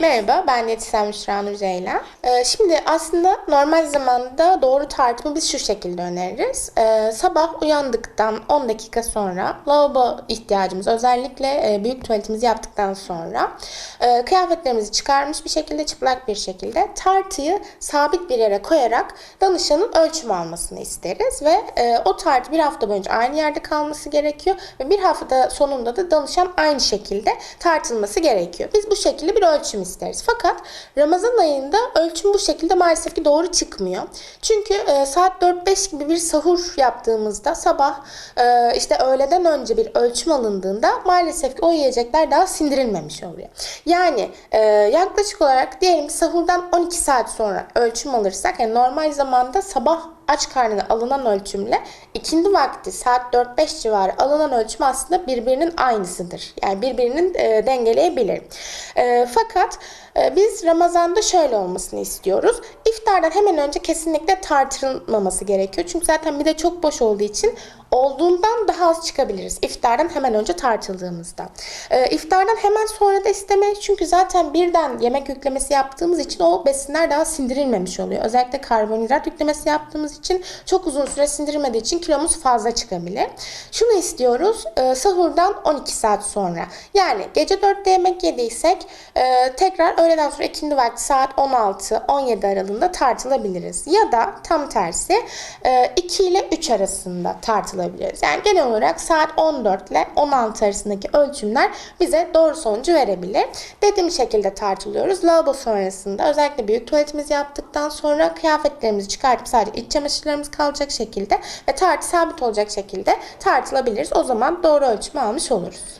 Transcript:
Merhaba, ben diyetisyen Müşra Nur Ceylan. Ee, şimdi aslında normal zamanda doğru tartımı biz şu şekilde öneririz. Ee, sabah uyandıktan 10 dakika sonra lavabo ihtiyacımız özellikle e, büyük tuvaletimizi yaptıktan sonra e, kıyafetlerimizi çıkarmış bir şekilde çıplak bir şekilde tartıyı sabit bir yere koyarak danışanın ölçüm almasını isteriz ve e, o tartı bir hafta boyunca aynı yerde kalması gerekiyor ve bir hafta sonunda da danışan aynı şekilde tartılması gerekiyor. Biz bu şekilde bir ölçüm isteriz. Fakat Ramazan ayında ölçüm bu şekilde maalesef ki doğru çıkmıyor. Çünkü e, saat 4-5 gibi bir sahur yaptığımızda sabah e, işte öğleden önce bir ölçüm alındığında maalesef ki o yiyecekler daha sindirilmemiş oluyor. Yani e, yaklaşık olarak diyelim sahurdan 12 saat sonra ölçüm alırsak yani normal zamanda sabah aç karnına alınan ölçümle ikindi vakti saat 4-5 civarı alınan ölçüm aslında birbirinin aynısıdır. Yani birbirinin e, dengeleyebilir. E, fakat e, biz Ramazan'da şöyle olmasını istiyoruz. İftardan hemen önce kesinlikle tartılmaması gerekiyor. Çünkü zaten bir de çok boş olduğu için olduğundan daha az çıkabiliriz. İftardan hemen önce tartıldığımızda. E, iftardan hemen sonra da istemeyiz. Çünkü zaten birden yemek yüklemesi yaptığımız için o besinler daha sindirilmemiş oluyor. Özellikle karbonhidrat yüklemesi yaptığımız için çok uzun süre sindirilmediği için kilomuz fazla çıkabilir. Şunu istiyoruz. E, sahurdan 12 saat sonra. Yani gece 4'te yemek yediysek e, tekrar öğleden sonra ikindi vakti saat 16-17 aralığında tartılabiliriz. Ya da tam tersi e, 2 ile 3 arasında tartılabiliriz. Yani genel olarak saat 14 ile 16 arasındaki ölçümler bize doğru sonucu verebilir. Dediğim şekilde tartılıyoruz. Lavabo sonrasında özellikle büyük tuvaletimizi yaptıktan sonra kıyafetlerimizi çıkartıp sadece iç çamaşırlarımız kalacak şekilde ve tartı sabit olacak şekilde tartılabiliriz. O zaman doğru ölçümü almış oluruz.